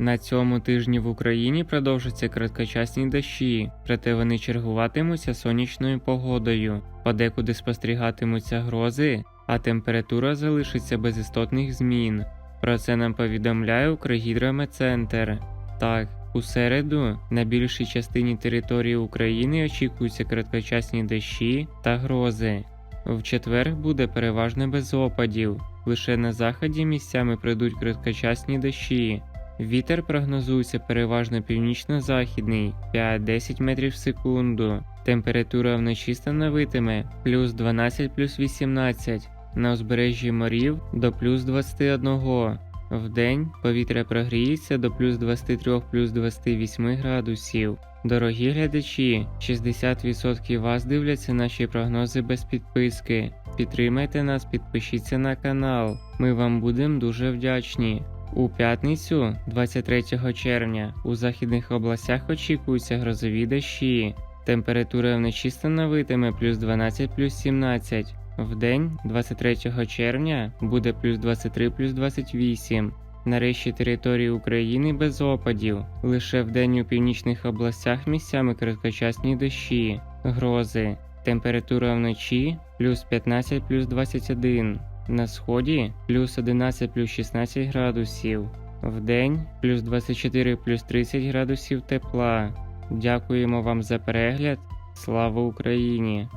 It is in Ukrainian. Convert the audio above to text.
На цьому тижні в Україні продовжаться короткочасні дощі, проте вони чергуватимуться сонячною погодою, подекуди спостерігатимуться грози, а температура залишиться без істотних змін. Про це нам повідомляє Укргідрометцентр. Так, у середу на більшій частині території України очікуються короткочасні дощі та грози. В четвер буде переважно без опадів. Лише на заході місцями прийдуть короткочасні дощі. Вітер прогнозується переважно північно-західний 5-10 метрів в секунду. Температура вночі становитиме плюс 12 плюс 18, на узбережжі морів до плюс 21. Вдень повітря прогріється до плюс 23 плюс 28 градусів. Дорогі глядачі, 60% вас дивляться наші прогнози без підписки. Підтримайте нас, підпишіться на канал. Ми вам будемо дуже вдячні. У п'ятницю, 23 червня, у західних областях очікуються грозові дощі. Температура вночі становитиме плюс 12 плюс 17. Вдень, 23 червня, буде плюс 23 плюс 28. Нарешті території України без опадів. Лише вдень у північних областях місцями короткочасні дощі, грози. Температура вночі плюс 15 плюс 21. На сході плюс 11 плюс 16 градусів. Вдень плюс 24 плюс 30 градусів тепла. Дякуємо вам за перегляд. Слава Україні!